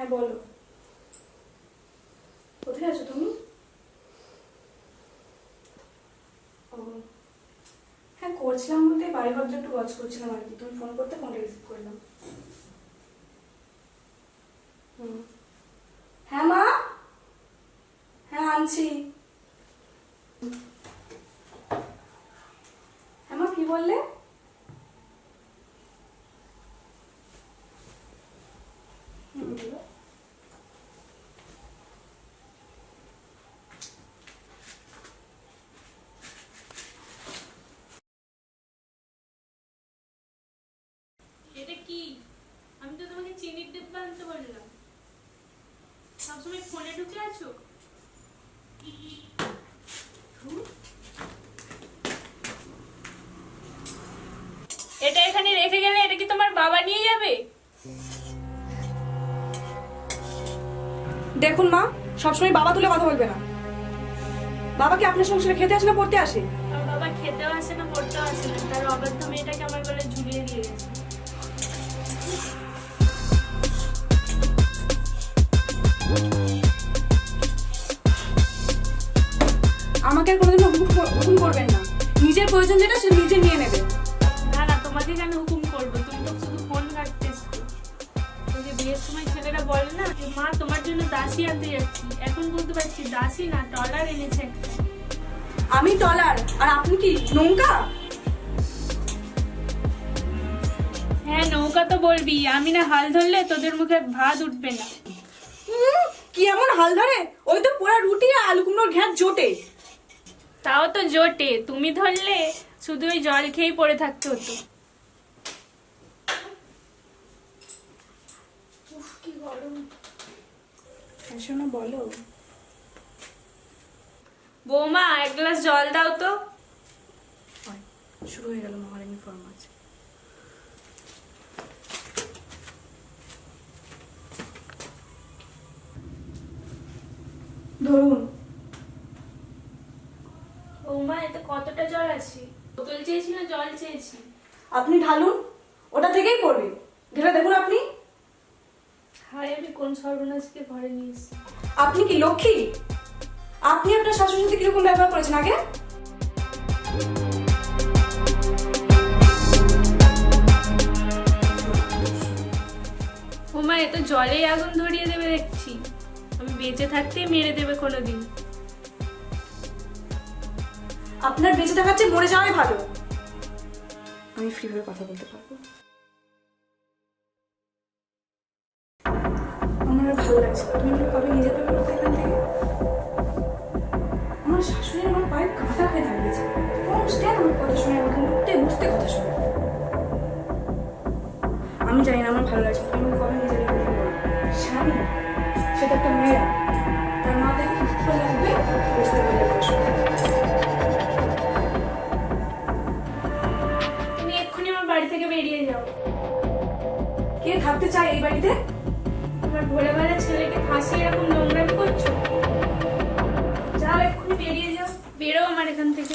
হ্যাঁ বলো। কোথায় আছো তুমি? ও। হ্যাঁ করছিলাম বলতে বাড়ি ভাবতে একটু ওয়াচ করছিলাম আর কি। তুমি ফোন করতে ফোনটা রিসিভ করলাম। হ্যাঁ মা? হ্যাঁ আনছি। হ্যাঁ মা, কি বললে? হুম এটা এখানে রেখে গেলে এটা কি তোমার বাবা নিয়ে যাবে? দেখুন মা সবসময় বাবা তুলে কথা বলবে না। বাবাকে আপনার সংসারে খেতে আসে না পড়তে আসে? বাবা খেতেও আসে না পড়তেও আসে না। তার অবাধ্য মেয়েটাকে আমার ঝুলিয়ে দিয়ে গেছে। আমাকে আর কোনোদিন হুকুম করবেন না। নিজের প্রয়োজন যেটা সে নিজে নিয়ে নেবে। তোমাকে কেন হুকুম করব? তুমি তো শুধু ফোন ঘাটতেছো ওই যে বিয়ের সময় ছেলেরা বলে না যে, মা তোমার জন্য দাসী আনতে যাচ্ছি। এখন বলতে পারছি দাসী না টলার এনেছে আমি টলার? আর আপনি কি নৌকা? হ্যাঁ নৌকা তো বলবি। আমি না হাল ধরলে তোদের মুখে ভাত উঠবে না। কি এমন হাল ধরে? ওই তো পোড়া রুটি আর আলু কুমড়োর ঘ্যাট জোটে। তাও তো জোটে। তুমি ধরলে শুধু ওই জল খেয়েই পড়ে থাকতে হতো। এসো না বলো। বৌমা এক গ্লাস জল দাও তো। শুরু হয়ে গেল মহারানী ফর্ম আছে ধরুন। বৌমা এতে কতটা জল আছে? বোতল চেয়েছি না জল চেয়েছি? আপনি ঢালুন ওটা থেকেই পড়বে। ঢেলে দেখুন আপনি। হায় আমি কোন সর্বনাশকে ঘরে নিয়ে এসেছি? আপনি কি লক্ষ্মী? আপনি আপনার শাশুড়ির সাথে কীরকম ব্যবহার করেছেন আগে? বৌমা এ তো জলেই আগুন ধরিয়ে দেবে দেখছি। আমি বেঁচে থাকতেই মেরে দেবে কোনোদিন। আপনার বেঁচে থাকার চেয়ে মরে যাওয়াই ভালো। আমি ফ্রিভাবে কথা বলতে পারব। আমার ভালো লাগছে না। তুমি কবে নিয়ে যেতে পারো এখান থেকে? আমার শাশুড়ি আমার পায়ের কাঁটা হয়ে দাঁড়িয়েছে। কনস্ট্যান্ট আমার কথা শুনে আমাকে মুখতে মুছতে কথা শুনে। আমি জানি না আমার ভালো লাগছে। তুমি কবে নিয়ে যাবে স্বামী? সেটা একটা মেয়েরা তার মা থেকে কি করে লাগবে? বুঝতে পারলে তুমি এক্ষুনি আমার বাড়ি থেকে বেরিয়ে যাও। কে থাকতে চায় এই বাড়িতে? এরকম নোংরামি করছ? যাও এক্ষুনি বেরিয়ে যাও। বেরো আমার এখান থেকে।